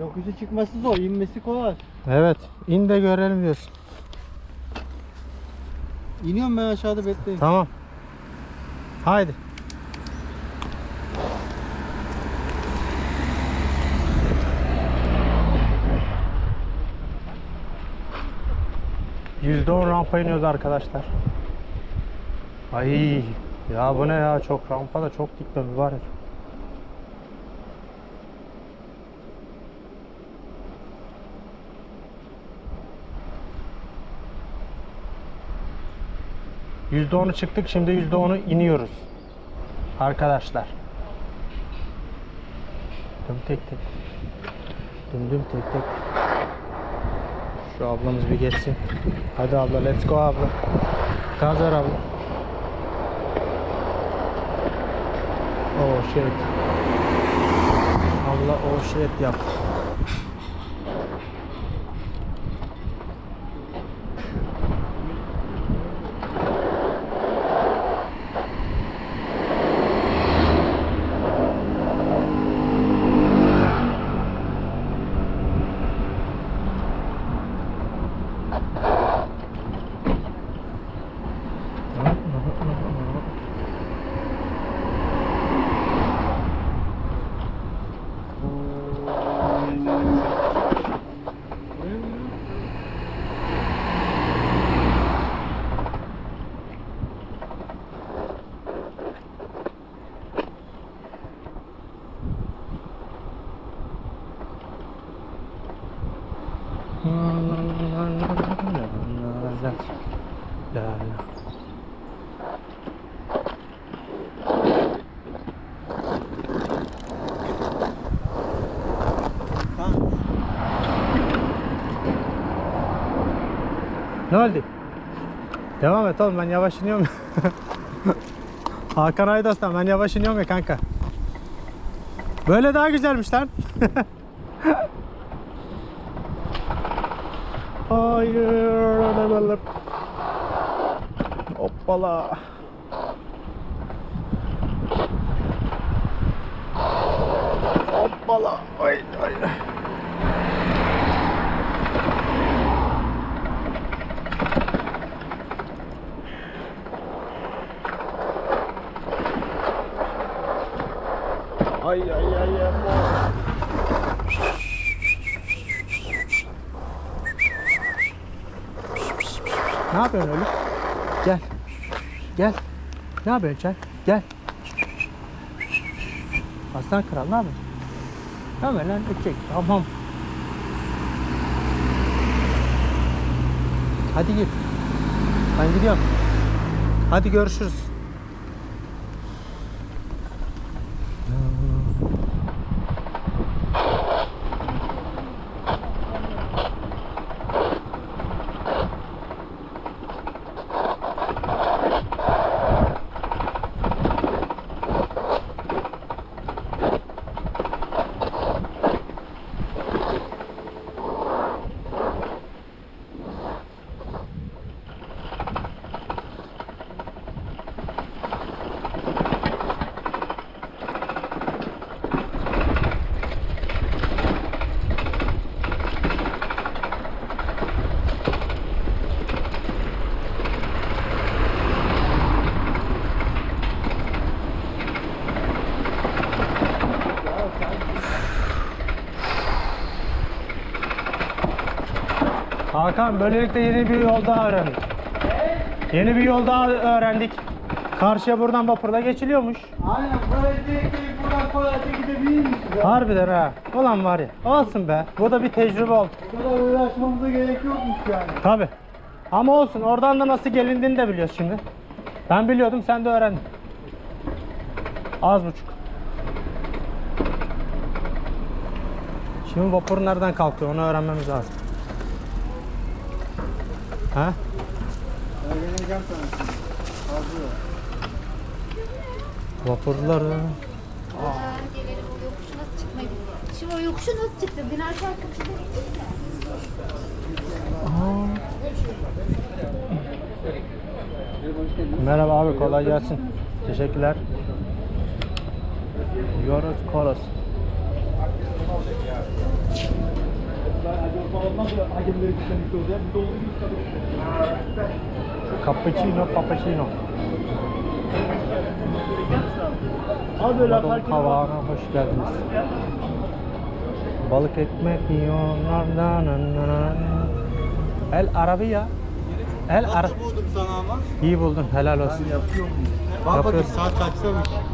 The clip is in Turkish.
Yokuşu çıkması zor, inmesi kolay. Evet. in de görelim diyorsun. İniyorum ben aşağıda bekleyin. Tamam. Haydi. Yüzde on rampa iniyoruz arkadaşlar. Ay ya bu ne ya çok rampa da çok dikme mübarek. Yüzde onu çıktık şimdi yüzde onu iniyoruz. Arkadaşlar. Düm tek tek. Düm düm tek tek. Şu ablamız bir geçsin. Hadi abla let's go abla. Gaz ver abla. Oh shit. Abla oh shit yap. That's, uh, Ne oldu? Devam et oğlum ben yavaş iniyorum. Hakan Aydos'tan ben yavaş iniyorum ya kanka. Böyle daha güzelmiş lan. Hayır. Hoppala. Hoppala. Ay ay. Ay ay ay ay. Ne yapıyorsun öyle? Gel. Gel. Ne yapıyorsun sen? Gel. Aslan kral ne yapıyorsun? Ne yapıyorsun lan? Ötecek. Tamam. Hadi git. Ben gidiyorum. Hadi görüşürüz. Hakan böylelikle yeni bir yol daha öğrendik. Yeni bir yol daha öğrendik. Karşıya buradan vapurla geçiliyormuş. Aynen böyle direkt buradan kolayca gidebiliriz ya. Harbiden ha. Ulan var ya. Olsun be. Bu da bir tecrübe oldu. Bu kadar uğraşmamıza gerek yokmuş yani. Tabi. Ama olsun. Oradan da nasıl gelindiğini de biliyoruz şimdi. Ben biliyordum sen de öğrendin. Az buçuk. Şimdi vapur nereden kalkıyor onu öğrenmemiz lazım. Ha? Sana şimdi. Hazır gelelim o yokuşu nasıl çıkmayı Şimdi o yokuşu nasıl çıktın? Bin aşağı kapıda Merhaba abi kolay gelsin. Teşekkürler. Yoros Koros. Cappuccino, cappuccino. Fark Havağı'na hoş geldiniz. Balık ekmek yiyorlar. na na na na. El Arabiya. El Ara Nasıl buldum sana ama? İyi buldun. Helal olsun. Bak bakayım Yapıyorsun. saat kaçtamış.